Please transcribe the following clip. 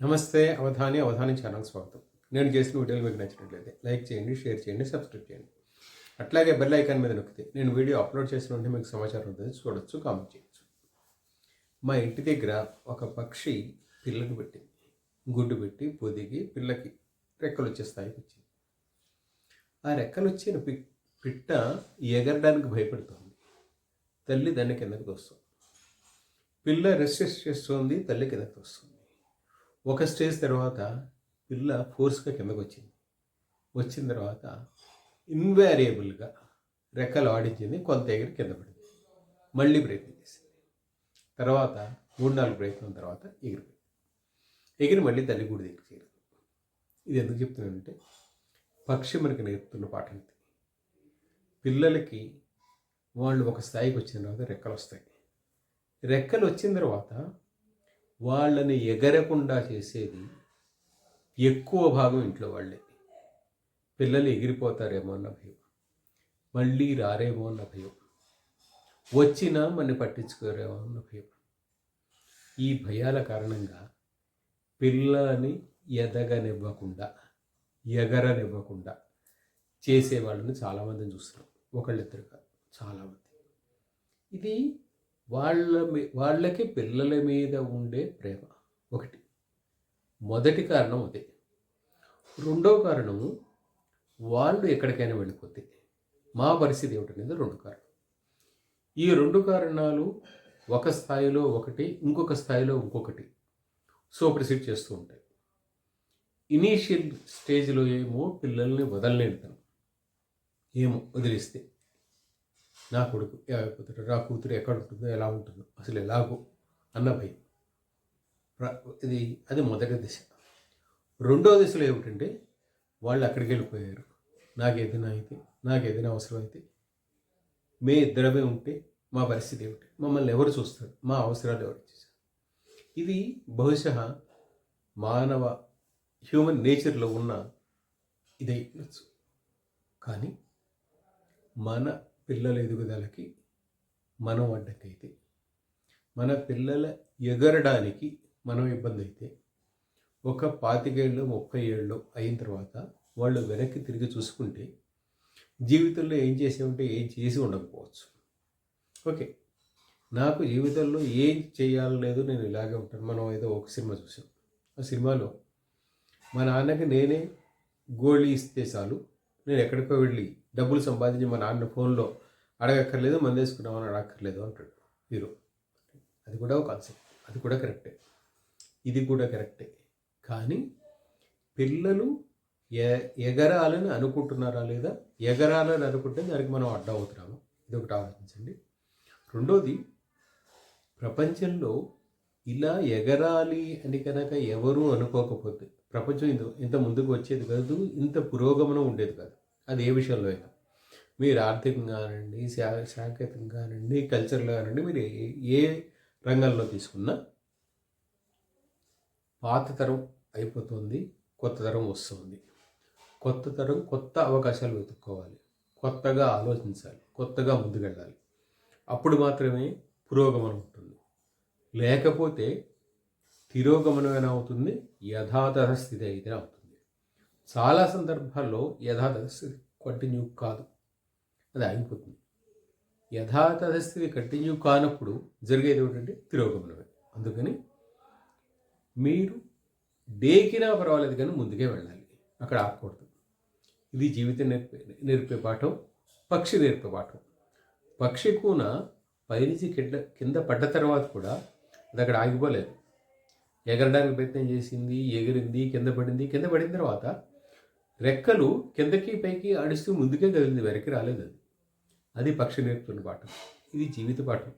నమస్తే అవధాని అవధాని ఛానల్ స్వాగతం. నేను చేసిన వీడియోలు మీకు నచ్చినట్లయితే లైక్ చేయండి షేర్ చేయండి సబ్స్క్రైబ్ చేయండి. అట్లాగే బెల్ ఐకాన్ మీద నొక్కితే నేను వీడియో అప్లోడ్ చేసిన వెంటనే మీకు సమాచారం ఉంటుంది చూడొచ్చు కామెంట్ చేయొచ్చు. మా ఇంటి దగ్గర ఒక పక్షి పిల్లను పెట్టింది. గుడ్డు పెట్టి పొదిగి పిల్లకి రెక్కలు వచ్చే స్థాయికి వచ్చింది. ఆ రెక్కలు వచ్చిన పి పిట్ట ఎగరడానికి భయపడుతోంది. తల్లి దాన్ని కిందకు తోస్తుంది. పిల్ల రెస్ట్ చేస్తుంది తల్లి కిందకు వస్తుంది ఒక స్టేజ్ తర్వాత పిల్ల ఫోర్స్గా కిందకు వచ్చింది వచ్చిన తర్వాత ఇన్వారియబుల్గా రెక్కలు ఆడించింది కొంత దగ్గర కింద పడింది. మళ్ళీ ప్రయత్నం చేసింది. తర్వాత మూడు నాలుగు ప్రయత్నం తర్వాత ఎగిరిపోయింది. ఎగిరి మళ్ళీ తల్లి గుడి దగ్గర చేరింది. ఇది ఎందుకు చెప్తున్నానంటే పక్షి మనకి నేర్పుతున్న పాఠం ఇది. పిల్లలకి వాళ్ళు ఒక స్థాయికి వచ్చిన తర్వాత రెక్కలు వస్తాయి. రెక్కలు వచ్చిన తర్వాత వాళ్ళని ఎగరకుండా చేసేది ఎక్కువ భాగం ఇంట్లో వాళ్ళే. పిల్లలు ఎగిరిపోతారేమో అన్న భయం. మళ్ళీ రారేమో అన్న భయం. వచ్చినా మన పట్టించుకోరేమో అన్న భయం. ఈ భయాల కారణంగా పిల్లలని ఎదగనివ్వకుండా ఎగరనివ్వకుండా చేసేవాళ్ళని చాలామందిని చూస్తున్నాం. ఒకళ్ళిద్దరుగా చాలామంది. ఇది వాళ్ళ మీ- వాళ్ళకి పిల్లల మీద ఉండే ప్రేమ ఒకటి. మొదటి కారణం అదే. రెండవ కారణం వాళ్ళు ఎక్కడికైనా వెళ్ళిపోతే మా పరిస్థితి ఏమిటనేది రెండు కారణం. ఈ రెండు కారణాలు ఒక స్థాయిలో ఒకటి ఇంకొక స్థాయిలో ఇంకొకటి సూపర్సీడ్ చేస్తూ ఉంటాయి. ఇనీషియల్ స్టేజ్లో ఏమో పిల్లల్ని వదలలేనితనం. ఏమో వదిలిస్తే. నా కొడుకు ఏమైపోతాడు నా కూతురు ఎక్కడ ఉంటుందో ఎలా ఉంటుందో అసలు ఎలాగో అన్న భయం. ఇది అది మొదటి దిశ. రెండో దిశలో ఏమిటంటే వాళ్ళు అక్కడికి వెళ్ళిపోయారు. నాకు ఏదైనా అయితే నాకు ఏదైనా అవసరం అయితే మే ఇద్దరమే ఉంటే మా పరిస్థితి ఏమిటి? మమ్మల్ని ఎవరు చూస్తారు? మా అవసరాలు ఎవరు చూస్తారు? ఇది బహుశా మానవ హ్యూమన్ నేచర్లో ఉన్న ఇదే కానీ మన పిల్లల ఎదుగుదలకి మనం అడ్డకైతే మన పిల్లల ఎగరడానికి మనం ఇబ్బంది అయితే ఒక పాతికేళ్ళు ముప్పై ఏళ్ళు అయిన తర్వాత వాళ్ళు వెనక్కి తిరిగి చూసుకుంటే జీవితంలో ఏం చేసామంటే ఏం చేసి ఉండకపోవచ్చు. ఓకే. నాకు జీవితంలో ఏం చేయాలలేదు నేను ఇలాగే ఉంటాను. మనం ఏదో ఒక సినిమా చూసాం. ఆ సినిమాలో మా నాన్నకి నేనే గోళీ ఇస్తే చాలు. నేను ఎక్కడికో వెళ్ళి డబ్బులు సంపాదించి మా నాన్న ఫోన్లో అడగక్కర్లేదు మందేసుకున్నామని అడగక్కర్లేదు అంటాడు హీరో. అది కూడా ఒక కాన్సెప్ట్ అది కూడా కరెక్టే ఇది కూడా కరెక్టే కానీ పిల్లలు ఎ ఎగరాలని అనుకుంటున్నారా లేదా? ఎగరాలని అనుకుంటే దానికి మనం అడ్డం అవుతున్నాము. ఇది ఒకటి ఆలోచించండి. రెండోది ప్రపంచంలో ఇలా ఎగరాలి అని కనుక ఎవరూ అనుకోకపోతే ప్రపంచం ఇంత ఇంత ముందుకు వచ్చేది కాదు ఇంత పురోగమనం ఉండేది కాదు. అది ఏ విషయంలో అయినా. మీరు ఆర్థికంగా కానివ్వండి శా సాంకేతికంగా కానివ్వండి కల్చర్లో కానివ్వండి మీరు ఏ- ఏ రంగంలో తీసుకున్నా పాత తరం అయిపోతుంది కొత్త తరం వస్తుంది. కొత్త తరం కొత్త అవకాశాలు వెతుక్కోవాలి. కొత్తగా ఆలోచించాలి కొత్తగా ముందుకెళ్ళాలి. అప్పుడు మాత్రమే పురోగమనం ఉంటుంది. లేకపోతే తిరోగమనమైన అవుతుంది యథాతథ స్థితి అయితే అవుతుంది చాలా సందర్భాల్లో యథాతథ స్థితి కంటిన్యూ కాదు. అది ఆగిపోతుంది. యథాతథ స్థితి కంటిన్యూ కానప్పుడు జరిగేది ఏమిటంటే తిరోగమనమే. అందుకని మీరు డేకినా పర్వాలేదు కానీ ముందుకే వెళ్ళాలి. అక్కడ ఆగకూడదు. ఇది జీవితం నేర్పే నేర్పే పాఠం పక్షి నేర్పే పాఠం. పక్షి కూన పైనుంచి కింద కింద పడ్డ తర్వాత కూడా అది అక్కడ ఆగిపోలేదు. ఎగరడానికి ప్రయత్నం చేసింది ఎగిరింది కింద పడింది. కింద పడిన తర్వాత రెక్కలు కిందకి పైకి అడుస్తూ ముందుకే కదిలింది వెనక్కి రాలేదు అది. అది పక్షి నేర్పుతున్న పాఠం. ఇది జీవిత పాఠం.